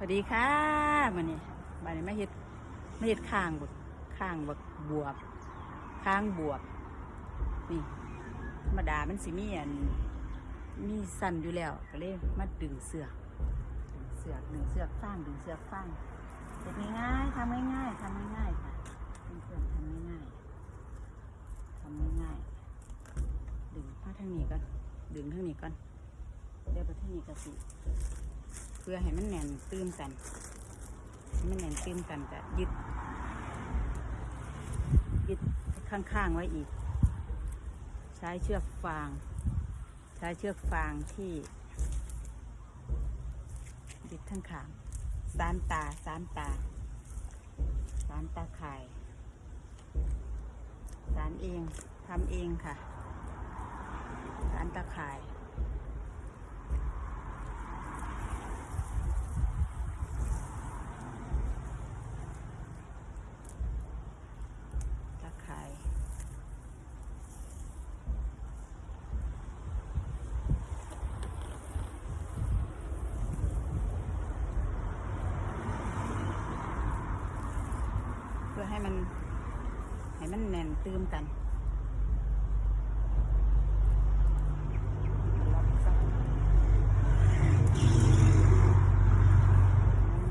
สวัสดีค่ะมันนี่บันนี้ไม่เฮ็ดไม่เฮ็ดข้างบกข้างบกบวบข้างบวบนี่ธรรมดามันสิมีอันมีสันอยู่แล้วก็เลยมาดึงเสือกดึงเสือกดึงเสือกฟางดึงเสือกฟางเฮ็ดง่ายๆทำง่ายๆทำง่ายๆค่ะดึงเพื่อนๆทำง่ายๆทำง่ายๆดึงผ้าทางนี้ก่อนดึงทางนี้ก่อนเดี๋ยวไปทางนี้ก็สิ พื่อให้มันแน่นตื้มกันมันแน่นตื้มกันจะยึด ยึดข้างๆไว้อีก ใช้เชือกฟาง ใช้เชือกฟางที่ยึดข้างขางสานตาสานตาสานตาข่ายสานเองทำเองค่ะสานตาข่าย ตะไคร้เพื่อให้มัน ให้มันแน่นตื้มกัน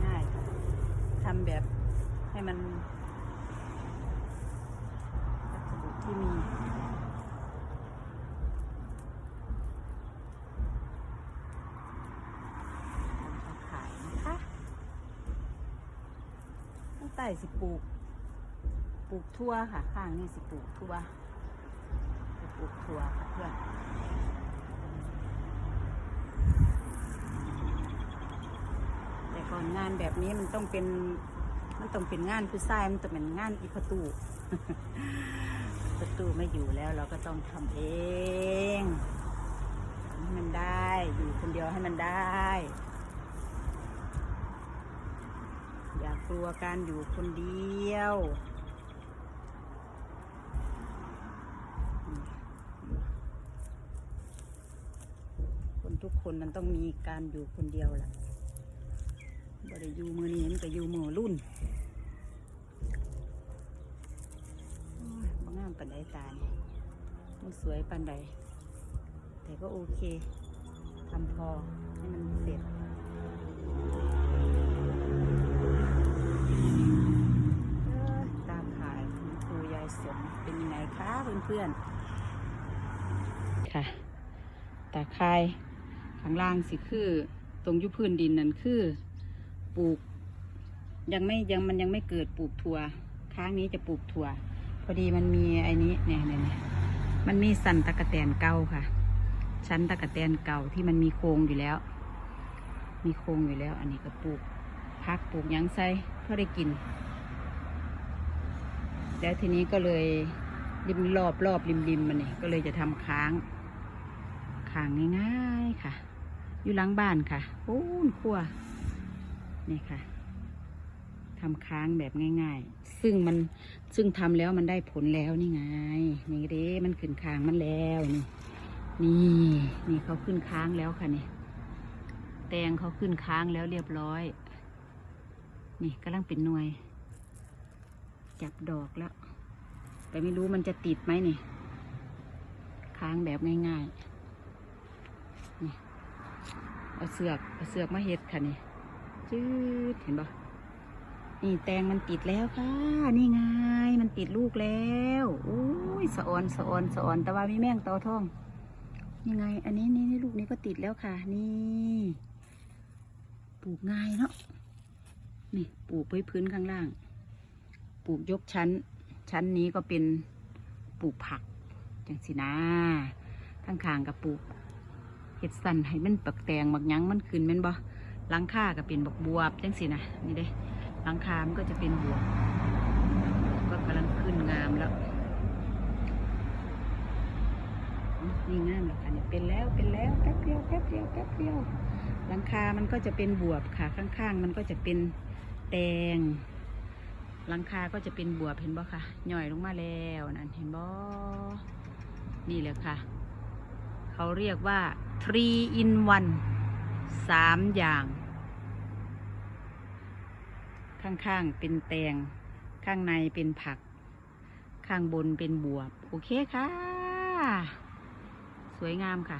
ง่ายๆทำแบบให้มันวัสดุที่มีขายนะคะ ตั้งแต่สิปลูก ปลูกทั่วค่ะ ข้างนี่สิปลูกทั่วปลูกทั่วค่ะเพื่อนแต่ก่อนงานแบบนี้มันต้องเป็น มันต้องเป็นงานผู้ชายมันต้องเป็นงานอีประตู ประตูไม่อยู่แล้วเราก็ต้องทำเองให้มันได้อยู่คนเดียวให้มันได้ อย่ากลัวการอยู่คนเดียว คนทุกคนมันต้องมีการอยู่คนเดียวแหละบ่ได้อยู่มือนี้มันก็อยู่มือรุ่นบางามปันใดตาเนี่ยมันสวยปันใดแต่ก็โอเคทำพอให้มันเสร็จตามขายคุณครูยายสมเป็นยังไงคะเพื่อนๆค่ะตาคาย ข้างล่างสิคือตรงยุพื้นดินนั่นคือปลูก ยังไม่ยังมันยังไม่เกิดปลูกถั่วค้างนี้จะปลูกถั่ว พอดีมันมีไอ้นี้เนี่ยเนี่ยเนี่ยมันมีสันตะกะแตนเก่าค่ะ ชั้นตะกะแตนเก่าที่มันมีโครงอยู่แล้ว มีโครงอยู่แล้ว อันนี้ก็ปลูกพักปลูกยังไซเพื่อได้กิน แล้วทีนี้ก็เลยริมรอบรอบริมริมมันนี่ก็เลยจะทำค้าง ค้างง่ายๆค่ะ อยู่หลังบ้านค่ะโอ้นครัวนี่ค่ะทำค้างแบบง่าย ๆ ซึ่งมันซึ่งทำแล้วมันได้ผลแล้วนี่ไง นี่เด้มันขึ้นค้างมันแล้วนี่นี่นี่เขาขึ้นค้างแล้วค่ะนี่แตงเขาขึ้นค้างแล้วเรียบร้อย นี่กำลังเป็นหน่วย จับดอกแล้ว แต่ไม่รู้มันจะติดไหมนี่ ค้างแบบง่ายๆนี่ เอาเสือกเอาเสือกมาเฮ็ดค่ะนี่จืดเห็นปะนี่แตงมันติดแล้วค่ะ นี่ไงมันติดลูกแล้วอุ้ยสะออนสะออนสะออนแต่ว่ามีแม่งเตาทองยังไง อันนี้นี่นี่ลูกนี้ก็ติดแล้วค่ะ นี่ปลูกง่ายเนาะนี่ปลูกไว้พื้นข้างล่าง ปลูกยกชั้น ชั้นนี้ก็เป็นปลูกผักจังสินะข้างๆกับปลูก เห็ดสันให้มันปักแตงบักยั้งมันขึ้นแม่นบ่หลังคาก็เป็นบักบวบจังสินะนี่เด้หลังคามันก็จะเป็นบวกก็กำลังขึ้นงามแล้วนี่งามแล้วค่ะเนี่ยเป็นแล้วเป็นแล้วแป๊บเดียวแป๊บเดียวแป๊บเดียวหลังคามันก็จะเป็นบวบค่ะข้างๆ มันก็จะเป็นแตงหลังคาก็จะเป็นบวบเห็นบ่ค่ะหย่อยลงมาแล้วนั่นเห็นบ่นี่แหละค่ะ เขาเรียกว่า three in one สามอย่าง ข้างๆเป็นแตง ข้างในเป็นผัก ข้างบนเป็นบวบ โอเคค่ะ สวยงามค่ะ